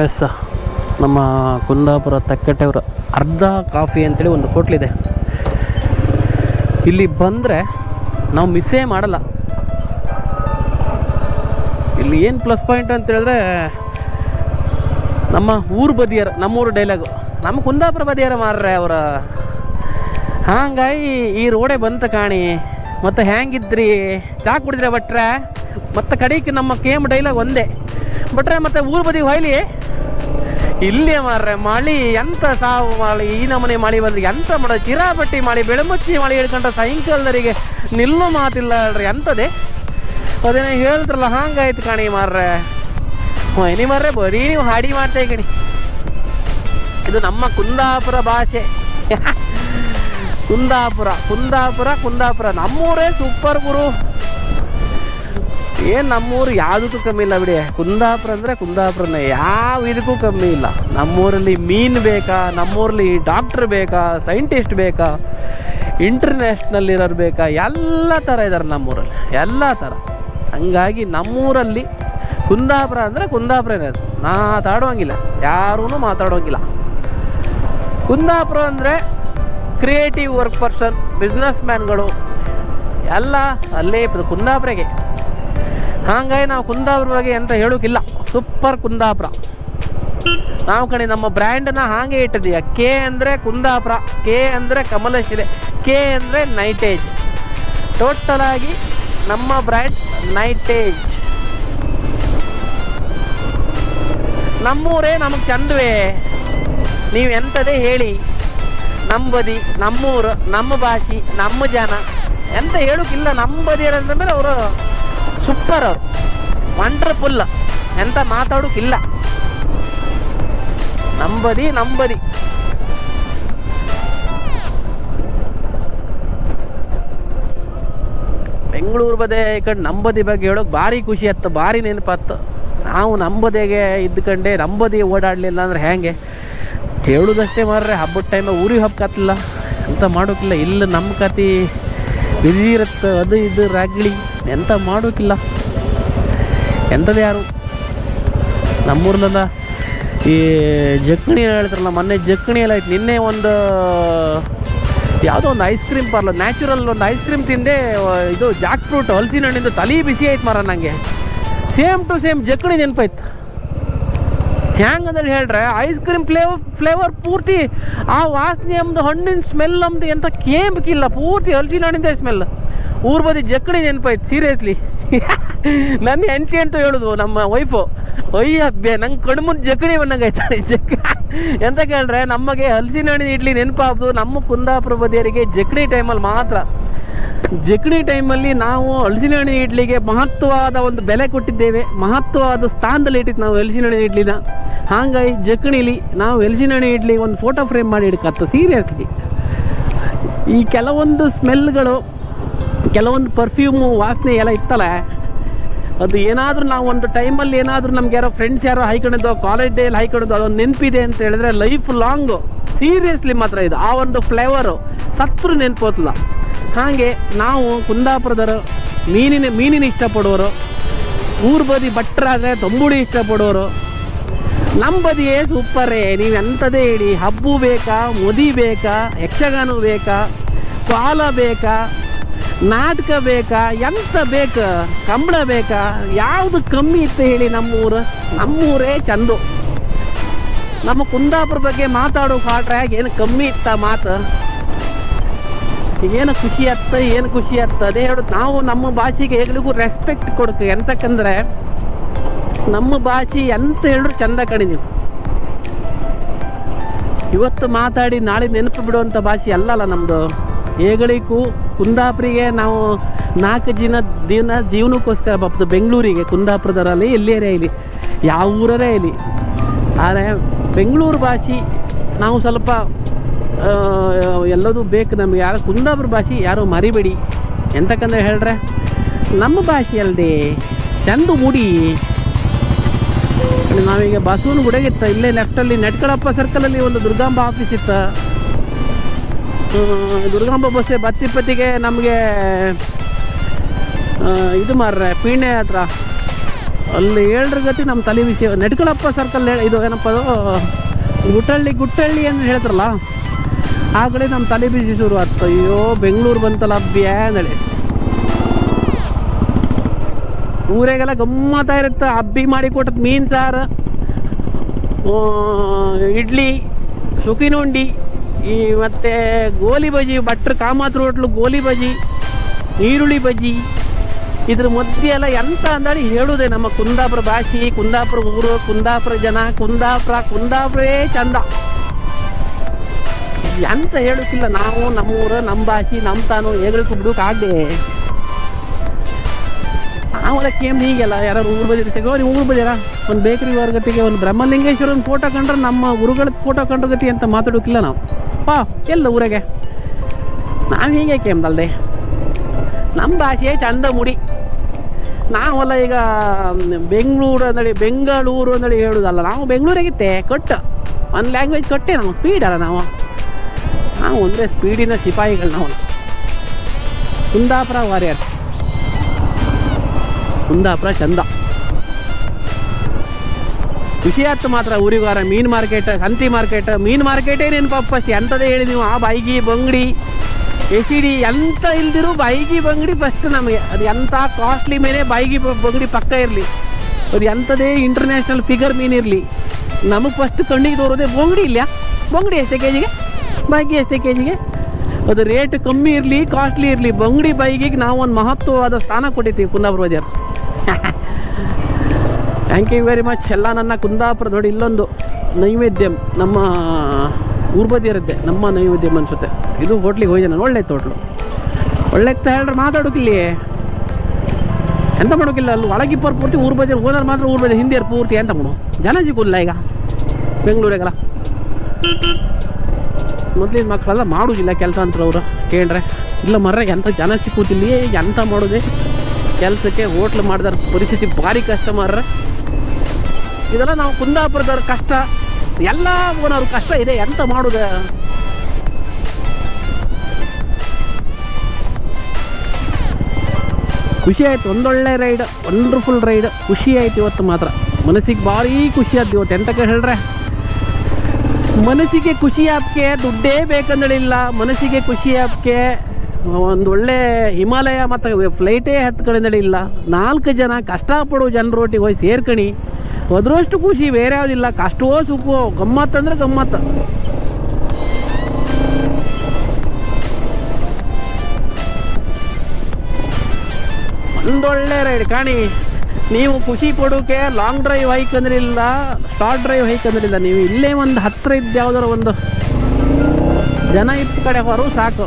S ನಮ್ಮ ಕುಂದಾಪುರ ತಕ್ಕಟ್ಟೆಯವರ ಅರ್ಧ coffee ಅಂತೇಳಿ ಒಂದು ಹೋಟ್ಲಿದೆ ಇಲ್ಲಿ ಬಂದರೆ ನಾವು ಮಿಸ್ಸೇ ಮಾಡಲ್ಲ. ಇಲ್ಲಿ ಏನು ಪ್ಲಸ್ ಪಾಯಿಂಟ್ ಅಂತ ಹೇಳಿದ್ರೆ ನಮ್ಮ ಊರು ಬದಿಯರ, ನಮ್ಮೂರು ಡೈಲಾಗು ನಮ್ಮ ಕುಂದಾಪುರ ಬದಿಯರ ಮಾರ್ರೆ ಅವರ. ಹಾಗಾಗಿ ಈ ರೋಡೇ ಬಂತ ಕಾಣಿ. ಮತ್ತು ಹ್ಯಾಂಗಿದ್ರಿ? ಚಾ ಕುಡಿದ್ರೆ ಬಟ್ರೆ ಮತ್ತು ಕಡೆಗೆ ನಮ್ಮ ಕೆ ಎಂ ಡೈಲಾಗ್ ಒಂದೇ. ಬಟ್ರೆ ಮತ್ತು ಊರು ಬದಿಗೆ ಹೊಯ್ಲಿ ಇಲ್ಲೇ ಮಾರ್ರೆ, ಮಳಿ ಎಂತ ಸಾವು ಮಳಿ ಈ ನಮೂನೆ ಮಳಿ ಬಂದ್ರೆ ಎಂತ ಮಾಡ ಚಿರಾಪಟ್ಟಿ ಮಳಿ ಬೆಳಮುಚ್ಚಿ ಮಳಿ ಹಿಡ್ಕೊಂಡ್ರೆ ಸಾಯಂಕಾಲದವರಿಗೆ ನಿಲ್ಲೋ ಮಾತಿಲ್ಲ ಅಲ್ರಿ ಎಂತದೆ? ಅದೇನ ಹೇಳಿದ್ರಲ್ಲ, ಹಂಗಾಯ್ತು ಕಣಿ ಮಾರ್ರೆ. ಮೈನಿ ಮಾರ್ರೆ, ಬರೀ ನೀವು ಹಾಡಿ ಮಾಡ್ತಾ ಕಣಿ. ಇದು ನಮ್ಮ ಕುಂದಾಪುರ ಭಾಷೆ. ಕುಂದಾಪುರ ಕುಂದಾಪುರ ಕುಂದಾಪುರ. ನಮ್ಮೂರೇ ಸೂಪರ್ ಗುರು. ಏನು ನಮ್ಮೂರು ಯಾವುದಕ್ಕೂ ಕಮ್ಮಿ ಇಲ್ಲ ಬಿಡಿ. ಕುಂದಾಪುರ ಅಂದರೆ ಕುಂದಾಪುರನೇ. ಯಾವ ಇದಕ್ಕೂ ಕಮ್ಮಿ ಇಲ್ಲ. ನಮ್ಮೂರಲ್ಲಿ ಮೀನು ಬೇಕಾ, ನಮ್ಮೂರಲ್ಲಿ ಡಾಕ್ಟ್ರ್ ಬೇಕಾ ಸೈಂಟಿಸ್ಟ್ ಬೇಕಾ ಇಂಟರ್ನ್ಯಾಷನಲ್ ಇರೋರು ಬೇಕಾ, ಎಲ್ಲ ಥರ ಇದ್ದಾರೆ ನಮ್ಮೂರಲ್ಲಿ. ಎಲ್ಲ ಥರ ಹಂಗಾಗಿ ನಮ್ಮೂರಲ್ಲಿ ಕುಂದಾಪುರ ಅಂದರೆ ಕುಂದಾಪುರನೇ ಅದು. ಮಾತಾಡುವಂಗಿಲ್ಲ. ಯಾರೂ ಮಾತಾಡೋಂಗಿಲ್ಲ ಕುಂದಾಪುರ ಅಂದರೆ ಕ್ರಿಯೇಟಿವ್ ವರ್ಕ್ ಪರ್ಸನ್ ಬಿಸ್ನೆಸ್ ಮ್ಯಾನ್ಗಳು ಎಲ್ಲ ಅಲ್ಲೇ ಕುಂದಾಪುರಗೆ. ಹಾಗಾಗಿ ನಾವು ಕುಂದಾಪುರ ಬಗ್ಗೆ ಎಂತ ಹೇಳೋಕ್ಕಿಲ್ಲ ಸೂಪರ್ ಕುಂದಾಪುರ. ನಾವು ಕಣಿ ನಮ್ಮ ಬ್ರ್ಯಾಂಡನ್ನ ಹಾಗೆ ಇಟ್ಟಿದ್ದೀಯ. ಕೆ ಅಂದರೆ ಕುಂದಾಪುರ ಕೆ ಅಂದರೆ ಕಮಲಶಿಲೆ ಕೆ ಅಂದರೆ ನೈಟೇಜ್ ಟೋಟಲ್ ಆಗಿ ನಮ್ಮ ಬ್ರ್ಯಾಂಡ್ ನೈಟೇಜ್ ನಮ್ಮೂರೇ ನಮಗೆ ಚಂದವೇ. ನೀವು ಎಂಥದೇ ಹೇಳಿ. ನಂಬದಿ, ನಮ್ಮೂರು, ನಮ್ಮ ಭಾಷೆ, ನಮ್ಮ ಜನ. ಎಂತ ಹೇಳೋಕ್ಕಿಲ್ಲ ನಂಬದಿ ಮೇಲೆ ಅವರು ಸೂಪರ್ ಅವರು. ವಂಡರ್ಫುಲ್ ಎಂತ ಮಾತಾಡೋಕ್ಕಿಲ್ಲ ನಂಬದಿ ನಂಬದಿ. ಬೆಂಗಳೂರು ಬದೇ ಈ ಕಡೆ ನಂಬದಿ ಬಗ್ಗೆ ಹೇಳೋಕೆ ಭಾರಿ ಖುಷಿ ಆಯ್ತು, ಭಾರಿ ನೆನಪಾತ್ತು ನಾವು ನಂಬದಿಗೆ ಇದ್ಕಂಡೆ ನಂಬದಿ ಓಡಾಡಲಿಲ್ಲ ಅಂದ್ರೆ ಹೇಗೆ? ಹೇಳುದಷ್ಟೇ ಮಾರ್ರೆ, ಹಬ್ಬದ ಟೈಮ್ ಊರಿಗೆ ಹಬ್ಬಕತ್ತಿಲ್ಲ ಅಂತ ಮಾಡೋಕ್ಕಿಲ್ಲ ಇಲ್ಲ, ನಮ್ಮ ಕತೆ ಬಿಸಿ ಇರುತ್ತೆ ಅದು ಇದು ರಾಗಿಳಿ. ಎಂತ ಮಾಡೋಕ್ಕಿಲ್ಲ ಎಂಥದ್ದು ಯಾರು? ನಮ್ಮೂರ್ಲೆಲ್ಲ ಈ ಜಕ್ಕಣಿ ಹೇಳ್ತಾರಲ್ಲ, ಮೊನ್ನೆ ಜಕ್ಕಣಿ ಎಲ್ಲ ಆಯ್ತು. ನಿನ್ನೆ ಒಂದು, ಯಾವುದೋ ಒಂದು ಐಸ್ ಕ್ರೀಮ್ ಪಾರ್ಲರ್ ನ್ಯಾಚುರಲ್ ಒಂದು ಐಸ್ ಕ್ರೀಮ್ ತಿಂದೆ ಇದು ಜಾಕ್ ಫ್ರೂಟ್ ಹಲಸಿನ ಹಣ್ಣಿಂದ ತಲೆ ಬಿಸಿ ಆಯ್ತು ಮರ ನನಗೆ ಸೇಮ್ ಟು ಸೇಮ್ ಜಕ್ಕಣಿ ನೆನಪಾಯ್ತು. ಹ್ಯಾಂಗಂದ್ರೆ ಹೇಳ್ರೆ ಐಸ್ ಕ್ರೀಮ್ ಫ್ಲೇವರ್ ಫ್ಲೇವರ್ ಪೂರ್ತಿ ಆ ವಾಸನೆ ಎಂದು ಹಣ್ಣಿನ ಸ್ಮೆಲ್ ನಮ್ದು ಎಂಥ ಕೇಂಬಕ್ಕಿಲ್ಲ ಪೂರ್ತಿ ಹಲಸಿನ ಹಣ್ಣಿಂದ ಸ್ಮೆಲ್ ಊರ್ ಬದಿ ಜಕ್ಕಣಿ ನೆನಪಾಯ್ತು ಸೀರಿಯಸ್ಲಿ ನನ್ನ ಹೆಂಡತಿ ಅಂತ ಹೇಳುದು, ನಮ್ಮ ವೈಫು ಅಯ್ಯ ಬೇ ನಂಗೆ ಕಣ್ಮುಂದ್ ಜಕ್ಕಣಿ ಬಂದಂಗಾಯ್ತಾಳೆ ಜಕ್ಕ ಎಂತ ಕೇಳ್ರೆ ನಮಗೆ ಹಲಸಿನ ಹಣ್ಣಿನ ಇಡ್ಲಿ ನೆನಪಾಗ್ದು, ನಮ್ಮ ಕುಂದಾಪುರ ಬದಿಯರಿಗೆ ಜಕ್ಕಣಿ ಟೈಮಲ್ಲಿ ಮಾತ್ರ. ಜಕ್ಣಿ ಟೈಮಲ್ಲಿ ನಾವು ಹಲಸಿನ ಇಡ್ಲಿಗೆ ಮಹತ್ವವಾದ ಒಂದು ಬೆಲೆ ಕೊಟ್ಟಿದ್ದೇವೆ. ಮಹತ್ವವಾದ ಸ್ಥಾನದಲ್ಲಿ ಇಟ್ಟಿದ್ದು ನಾವು ಹಲಸಿನ ಹಣ್ಣಿನ ಇಡ್ಲಿನ. ಹಾಗಾಗಿ ಜಕ್ಕಣಿಲಿ ನಾವು ಹಲಸಿನ ಹಣ್ಣಿನ ಇಡ್ಲಿ ಒಂದು ಫೋಟೋ ಫ್ರೇಮ್ ಮಾಡಿ ಇಡ್ಕತ್ತ ಸೀರಿಯಸ್ಲಿ ಈ ಕೆಲವೊಂದು ಸ್ಮೆಲ್ಗಳು ಕೆಲವೊಂದು ಪರ್ಫ್ಯೂಮು ವಾಸನೆ ಎಲ್ಲ ಇತ್ತಲ್ಲ, ಅದು ಏನಾದರೂ ನಾವು ಒಂದು ಟೈಮಲ್ಲಿ ಏನಾದರೂ ನಮ್ಗೆ ಯಾರೋ ಫ್ರೆಂಡ್ಸ್ ಯಾರೋ ಹೈಕೊಂಡಿದ್ದೋ ಕಾಲೇಜ್ ಡೇಲಿ ಹೈಕೊಂಡಿದ್ದೋ ಅದೊಂದು ನೆನಪಿದೆ ಅಂತ ಹೇಳಿದ್ರೆ ಲೈಫ್ ಲಾಂಗು ಸೀರಿಯಸ್ಲಿ ಮಾತ್ರ ಇದು. ಆ ಒಂದು ಫ್ಲೇವರು ಸತ್ರು ನೆನಪೋತಲ್ಲ. ಹಾಗೆ ನಾವು ಕುಂದಾಪುರದವರು, ಮೀನಿನ ಮೀನಿನ ಇಷ್ಟಪಡೋರು ಊರು ಬದಿ ಭಟ್ರಾದರೆ ತಂಬುಳಿ ಇಷ್ಟಪಡೋರು ನಮ್ಮ ಬದಿಯೇ ಸೂಪರೇ, ನೀವು ಎಂಥದೇ ಹೇಳಿ ಹಬ್ಬು ಬೇಕಾ, ಮುದಿ ಬೇಕಾ, ಯಕ್ಷಗಾನ ಬೇಕಾ ಕಾಲ ಬೇಕಾ, ನಾಟಕ ಬೇಕಾ ಎಂಥ ಬೇಕು, ಕಂಬಳ ಬೇಕಾ, ಯಾವುದು ಕಮ್ಮಿ ಇತ್ತು ಹೇಳಿ ನಮ್ಮೂರು, ನಮ್ಮೂರೇ ಚಂದು. ನಮ್ಮ ಕುಂದಾಪುರ ಬಗ್ಗೆ ಮಾತಾಡೋ ಕಾಟ್ರಾಗ ಏನು ಕಮ್ಮಿ ಇತ್ತ ಮಾತು? ಏನು ಖುಷಿ ಆಗ್ತದೆ, ಏನು ಖುಷಿ ಆಗ್ತದೆ ಅದೇ ಹೇಳೋದು ನಾವು ನಮ್ಮ ಭಾಷೆಗೆ ಹೇಗಲಿಗೂ ರೆಸ್ಪೆಕ್ಟ್ ಕೊಡಕ್ಕೆ ಎಂತಕ್ಕಂದ್ರೆ ನಮ್ಮ ಭಾಷೆ ಎಂತ ಹೇಳಿದ್ರು ಚಂದ ಕಣಿ ನೀವು. ಇವತ್ತು ಮಾತಾಡಿ ನಾಳೆ ನೆನಪು ಬಿಡುವಂಥ ಭಾಷೆ ಅಲ್ಲಲ್ಲ ನಮ್ಮದು ಹೇಗಳಿಗೂ ಕುಂದಾಪುರಿಗೆ ನಾವು ನಾಲ್ಕು ದಿನ ದಿನ ಜೀವನಕ್ಕೋಸ್ಕರ ಬರ್ತದೆ ಬೆಂಗಳೂರಿಗೆ, ಕುಂದಾಪುರದರಲ್ಲಿ ಎಲ್ಲೇರೇ ಇಲ್ಲಿ ಯಾವ ಊರರೇ ಇಲ್ಲಿ ಆದರೆ ಬೆಂಗಳೂರು ಭಾಷೆ ನಾವು ಸ್ವಲ್ಪ ಎಲ್ಲದೂ ಬೇಕು ನಮಗೆ. ಯಾರು ಕುಂದಾಪುರ ಭಾಷೆ ಯಾರು ಮರಿಬೇಡಿ. ಎಂತಕ್ಕಂದ್ರೆ ಹೇಳ್ರೆ? ನಮ್ಮ ಭಾಷೆ ಅಲ್ಲದೆ ಚಂದ ಮುಡಿ. ನಾವೀಗ ಬಸವನ ಗುಡಗಿತ್ತ, ಇಲ್ಲೇ ಲೆಫ್ಟಲ್ಲಿ ನೆಟ್ಕಡಪ್ಪ ಸರ್ಕಲಲ್ಲಿ ಒಂದು ದುರ್ಗಾಂಬ ಆಫೀಸ್ ಇತ್ತು. ದುರ್ಗಾಂಬ ಬಸ್ಸೆ ಬತ್ತಿಪತ್ತಿಗೆ ನಮಗೆ ಇದು ಮಾರ್ರೆ ಪೀಣೆ ಹತ್ರ ಅಲ್ಲಿ ಏಳ್ರ ಗತಿ ನಮ್ಮ ತಲೆ ಬಿಸಿ ನೆಟ್ಕಳಪ್ಪ ಸರ್ಕಲ್ ಇದು ಏನಪ್ಪ ಅದು ಗುಟ್ಟಳ್ಳಿ ಗುಟ್ಟಳ್ಳಿ ಅಂತ ಹೇಳ್ತಾರಲ್ಲ? ಆ ಕಡೆ ನಮ್ಮ ತಲೆ ಬಿಸಿ ಶುರು ಆಯ್ತು ಅಯ್ಯೋ, ಬೆಂಗಳೂರು ಬಂತಲ್ಲ ಅಂದೇಳಿ ಊರಾಗೆಲ್ಲ ಗಮ್ಮತ್ತ ಇರುತ್ತೆ. ಹಬ್ಬಿ ಮಾಡಿ ಕೊಟ್ಟದ್ ಮೀನು ಸಾರು ಇಡ್ಲಿ ಸುಕಿನುಂಡಿ ಈ ಮತ್ತು ಗೋಲಿ ಬಜಿ ಭಟ್ರು ಕಾಮಾತ್ರ ಹೋಟ್ಲು ಗೋಲಿ ಬಜಿ ಈರುಳ್ಳಿ ಬಜ್ಜಿ. ಇದ್ರ ಮಧ್ಯೆ ಎಲ್ಲ ಎಂತ ಅಂದಾಡಿ ಹೇಳುದೆ ನಮ್ಮ ಕುಂದಾಪುರ ಭಾಷೆ, ಕುಂದಾಪುರ ಊರು, ಕುಂದಾಪುರ ಜನ, ಕುಂದಾಪುರ, ಕುಂದಾಪುರೇ ಚಂದ. ಎಂತ ಹೇಳುತ್ತಿಲ್ಲ ನಾವು, ನಮ್ಮೂರ ನಮ್ಮ ಭಾಷೆ ನಮ್ಮ ತಾನು ಹೇಳಕ್ಕೆ ಬಿಡೋಕ್ಕಾಗದೆ ಅವಲಕ್ಕಿ ಏನು ಹೀಗೆಲ್ಲ ಯಾರು ಊರು ತೆಗೋ ನೀವು ಊರು ಬದಿರ ಒಂದು ಬೇಕರಿ ವರ್ಗತಿಗೆ ಒಂದು ಬ್ರಹ್ಮಲಿಂಗೇಶ್ವರನ ಫೋಟೋ ಕಂಡ್ರೆ ನಮ್ಮ ಗುರುಗಳ ಫೋಟೋ ಕಂಡ್ರ ಗತಿ ಅಂತ ಮಾತಾಡೋಕ್ಕಿಲ್ಲ ನಾವು. ಪಾ, ಎಲ್ಲ ಊರಾಗೆ. ನಾವು ಹೀಗೆ ಕೇಮ್ದಲ್ದೆ ನಮ್ಮ ಭಾಷೆ ಚಂದ ಮುಡಿ. ನಾವಲ್ಲ ಈಗ, ಬೆಂಗಳೂರು ಅಂದೇಳಿ ಬೆಂಗಳೂರು ಅಂದೇಳಿ ಹೇಳೋದಲ್ಲ, ನಾವು ಬೆಂಗಳೂರಾಗಿತ್ತೆ, ಕಟ್ಟು. ಒಂದು ಲ್ಯಾಂಗ್ವೇಜ್ ಕೊಟ್ಟೆ ನಾವು ಸ್ಪೀಡ್ ಅಲ್ಲ ನಾವು. ಒಂದೇ ಸ್ಪೀಡಿನ ಸಿಪಾಯಿಗಳು ನಾವು ಕುಂದಾಪುರ ವಾರಿಯರ್ಸ್. ಕುಂದಾಪುರ ಚಂದ. ಆಯ್ತು ಮಾತ್ರ ಊರಿಗಾರ. ಮೀನು ಮಾರ್ಕೆಟ್, ಹಂತಿ ಮಾರ್ಕೆಟ್, ಮೀನು ಮಾರ್ಕೆಟೇ ನೆನಪಪ್ಪ ಪಾಪಸ್ ಎಂಥದೇ ಹೇಳಿ ನೀವು. ಆ ಬೈಗಿ ಬಂಗಡಿ, ಎಸಿಡಿ ಎಂತ ಇಲ್ದಿರು ಬೈಗಿ ಬಂಗಡಿ ಫಸ್ಟ್ ನಮಗೆ. ಅದು ಎಂಥ ಕಾಸ್ಟ್ಲಿ ಮೇಲೆ ಬೈಗಿ ಬಂಗಡಿ ಪಕ್ಕ ಇರಲಿ. ಅದು ಎಂಥದೇ ಇಂಟರ್ನ್ಯಾಷನಲ್ ಫಿಗರ್ ಮೀನ್ ಇರಲಿ. ನಮಗೆ ಫಸ್ಟ್ ಕಣ್ಣಿಗೆ ತೋರೋದೇ ಬಂಗಡಿ ಇಲ್ಲ ಬಂಗಡಿ ಎಷ್ಟೇ ಕೆ ಜಿಗೆ ಬೈಗಿ ಎಷ್ಟೇ ಕೆ ಜಿಗೆ ಅದು ರೇಟ್ ಕಮ್ಮಿ ಇರಲಿ ಕಾಸ್ಟ್ಲಿ ಇರಲಿ, ಬಂಗಡಿ ಬೈಗಿಗೆ ನಾವು ಒಂದು ಮಹತ್ವವಾದ ಸ್ಥಾನ ಕೊಟ್ಟಿದ್ದೀವಿ ಕುಂದಾಪುರ ಬಜಾರ್ ಥ್ಯಾಂಕ್ ಯು ವೆರಿ ಮಚ್ ಎಲ್ಲ ನನ್ನ ಕುಂದಾಪುರ ನೋಡಿ ಇಲ್ಲೊಂದು ನೈವೇದ್ಯಂ, ನಮ್ಮ ಊರ್ ಬದಿ ಇರುತ್ತೆ ನಮ್ಮ ನೈವೇದ್ಯ ಅನಿಸುತ್ತೆ. ಇದು ಹೋಟ್ಲಿಗೆ ಹೋಗಿದೆ ನಾನು ಒಳ್ಳೆ ಹೋಟ್ಲು ಒಳ್ಳೆ ಹೇಳ್ರೆ ಮಾತಾಡೋಕಿಲ್ಲಿ ಎಂತ ಮಾಡೋಕ್ಕಿಲ್ಲ ಅಲ್ಲಿ ಒಳಗಿಪ್ಪರ್ ಪೂರ್ತಿ ಊರು ಬಜೆ ಓನರ್ ಮಾತ್ರ ಊರ್ಬದಿ ಹಿಂದಿಯರು ಪೂರ್ತಿ ಎಂತ ಮಾಡು ಜನ ಸಿಗೋಲ್ಲ ಈಗ, ಬೆಂಗಳೂರಿಗೆಲ್ಲ. ಮೊದಲಿನ ಮಕ್ಕಳೆಲ್ಲ ಮಾಡೋದಿಲ್ಲ ಕೆಲಸ ಅಂತ ಅವರು ಕೇಳ್ರೆ ಇಲ್ಲ ಮರ್ರೆ ಎಂಥ ಜನ ಸಿಕ್ಕೂತಿಲ್ಲಿ ಎಂತ ಮಾಡೋದೆ? ಕೆಲಸಕ್ಕೆ ಹೋಟ್ಲು ಮಾಡಿದಾರ ಪರಿಸ್ಥಿತಿ ಭಾರಿ ಕಷ್ಟ ಮಾರ್ರ. ಇದೆಲ್ಲ ನಾವು ಕುಂದಾಪುರದವ್ರ ಕಷ್ಟ. ಎಲ್ಲ ಓನವ್ರ ಕಷ್ಟ ಇದೆ, ಎಂತ ಮಾಡುದ? ಖುಷಿ ಆಯ್ತು, ಒಂದೊಳ್ಳೆ ರೈಡ್ ವಂಡರ್ಫುಲ್ ರೈಡ್ ಖುಷಿ ಆಯ್ತು ಇವತ್ತು ಮಾತ್ರ. ಮನಸ್ಸಿಗೆ ಭಾರಿ ಖುಷಿ ಆಯ್ತು ಇವತ್ತು. ಎಂತಕ್ಕೆ ಹೇಳ್ರೆ? ಮನಸ್ಸಿಗೆ ಖುಷಿ ಆಪ್ಕೆ ದುಡ್ಡೇ ಬೇಕಂದಳಿಲ್ಲ ಮನಸ್ಸಿಗೆ ಖುಷಿ ಆಪ್ಕೆ ಒಂದು ಒಳ್ಳೆ ಹಿಮಾಲಯ ಮತ್ತು ಫ್ಲೈಟೇ ಇಲ್ಲ ನಾಲ್ಕು ಜನ ಕಷ್ಟಪಡೋ ಜನರೊಟ್ಟಿಗೆ ಹೋಗಿ ಸೇರ್ಕಣಿ. ಅದರಷ್ಟು ಖುಷಿ, ಬೇರೆ ಯಾವುದಿಲ್ಲ. ಕಷ್ಟವೋ ಸುಖವೋ ಗಮ್ಮತ್ತಂದ್ರೆ ಗಮ್ಮತ್ತು ಒಂದೊಳ್ಳೆ ರೈಡ್ ಕಾಣಿ. ನೀವು ಖುಷಿ ಪಡೋಕೆ ಲಾಂಗ್ ಡ್ರೈವ್ ಹೈಕ್ ಅಂದ್ರಿಲ್ಲ ಶಾರ್ಟ್ ಡ್ರೈವ್ ಹೈಕ್ ಅಂದ್ರಿಲ್ಲ ನೀವು ಇಲ್ಲೇ ಒಂದು ಹತ್ತಿರ ಇದ್ದ ಯಾವ್ದಾರ ಒಂದು ಜನ ಇತ್ತು ಕಡೆ ಹೊರು ಸಾಕು.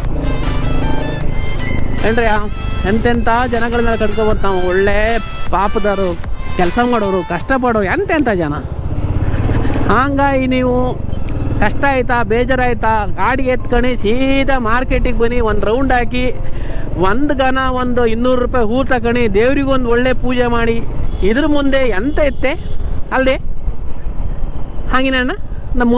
ಏನ್ರಿ ಎಂತೆಂಥ ಜನಗಳನ್ನ ನಾವು ಒಳ್ಳೆ ಪಾಪದವರು, ಕೆಲಸ ಮಾಡೋರು, ಕಷ್ಟಪಡೋರು ಎಂತೆಂಥ ಜನ? ಹಂಗಾಗಿ ನೀವು ಕಷ್ಟ ಆಯ್ತಾ, ಬೇಜಾರಾಯ್ತಾ, ಗಾಡಿ ಎತ್ಕೊಂಡು ಸೀದಾ ಮಾರ್ಕೆಟಿಗೆ ಬನ್ನಿ, ಒಂದು ರೌಂಡ್ ಹಾಕಿ, ಒಂದು ಗನ ಒಂದು ಇನ್ನೂರು ರೂಪಾಯಿ ಹೂ ತಗೊಂಡು ದೇವ್ರಿಗೊಂದು ಒಳ್ಳೆ ಪೂಜೆ ಮಾಡಿ, ಇದ್ರ ಮುಂದೆ ಎಂತ ಇತ್ತೆ? ಅಲ್ಲದೆ ಹಾಗಿನ ನಮ್ಮ